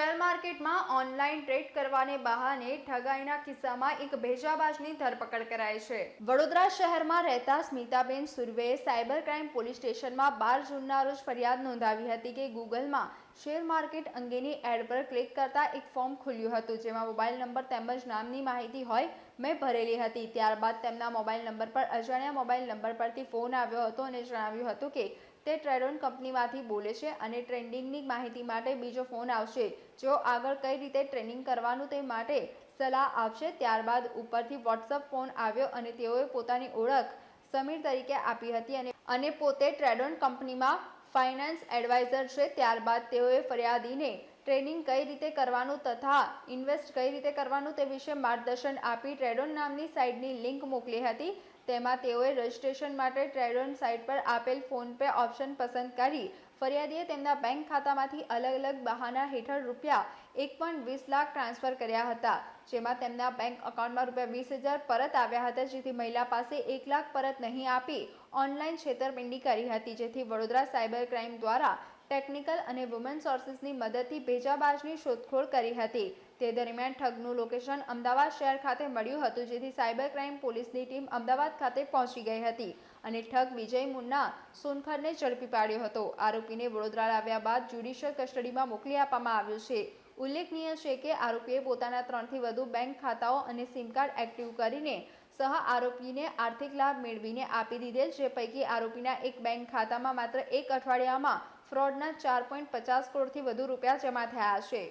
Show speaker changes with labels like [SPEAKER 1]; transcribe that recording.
[SPEAKER 1] માર્કેટમાં online trade કરવાને બહાને ઠગાઈના કિસ્સામાં એક ભેજાબાજની ધરપકડ કરાઈ છે. વડોદરા શહેરમાં રહેતા સ્મિતાબેન સુરવેએ સાયબર ક્રાઇમ પોલીસ સ્ટેશનમાં બાર જૂનના રોજ ફરિયાદ નોંધાવી હતી કે ગૂગલમાં શેર માર્કેટ અંગેની એડ પર ક્લિક કરતા એક ફોર્મ ખુલ્યું હતું, જેમાં મોબાઈલ નંબર તેમજ નામની માહિતી હોય, મેં ભરેલી હતી. ત્યારબાદ તેમના મોબાઈલ નંબર પર અજાણ્યા મોબાઈલ નંબર પરથી ફોન આવ્યો હતો અને જણાવ્યું હતું કે, તે ટ્રેડોન કંપનીમાંથી બોલે છે અને ટ્રેન્ડિંગની માહિતી માટે બીજો ફોન આવશે. જેઓ આગળ કઈ રીતે ટ્રેનિંગ કરવાનું તે માટે સલાહ આપશે, ત્યારબાદ ઉપરથી વોટ્સઅપ ફોન આવ્યો અને તેઓએ પોતાની ઓળખ સમીર તરીકે આપી હતી અને પોતે ટ્રેડોન કંપનીમાં ફાઇનાન્સ એડવાઇઝર છે. ત્યારબાદ તેઓએ ફરિયાદીને ટ્રેનિંગ કઈ રીતે કરવાનું તથા ઇન્વેસ્ટ કઈ રીતે કરવાનું તે વિશે માર્ગદર્શન આપી ટ્રેડોન નામની સાઇટની લિંક મોકલી હતી. તેમાં તેઓએ રજિસ્ટ્રેશન માટે ટ્રેડોન સાઇટ પર આપેલ ફોનપે ઓપ્શન પસંદ કરી. ફરિયાદીએ તેમના બેંક ખાતામાંથી અલગ અલગ બહાના હેઠળ રૂપિયા એક પોઈન્ટ વીસ લાખ ટ્રાન્સફર કર્યા હતા, જેમાં તેમના બેંક એકાઉન્ટમાં રૂપિયા વીસ હજાર પરત આવ્યા હતા, જેથી મહિલા પાસે એક લાખ પરત નહીં આપી ઓનલાઈન છેતરપિંડી કરી હતી, જેથી વડોદરા સાયબર ક્રાઇમ દ્વારા ટેકનિકલ અને વુમન સોર્સિસની મદદથી ભેજાબાજની શોધખોળ કરી હતી. તે દરમિયાન ઠગનું લોકેશન અમદાવાદ શહેર ખાતે મળ્યું હતું, જેથી સાયબર ક્રાઇમ પોલીસની ટીમ અમદાવાદ ખાતે પહોંચી ગઈ હતી અને ઠગ વિજય મુન્ના સોનખરને ઝડપી પાડ્યો હતો. આરોપીને વડોદરા લાવ્યા બાદ જ્યુડિશિયલ કસ્ટડીમાં મોકલી આપવામાં આવ્યો છે. ઉલ્લેખનીય છે કે આરોપીએ પોતાના ત્રણથી વધુ બેંક ખાતાઓ અને સિમ કાર્ડ એક્ટિવ કરીને સહ આરોપીને આર્થિક લાભ મેળવીને આપી દીધેલ જે પૈકી આરોપીના એક બેંક ખાતામાં માત્ર એક અઠવાડિયામાં ફ્રોડના ચાર પોઈન્ટ પચાસ કરોડથી વધુ રૂપિયા જમા થયા છે.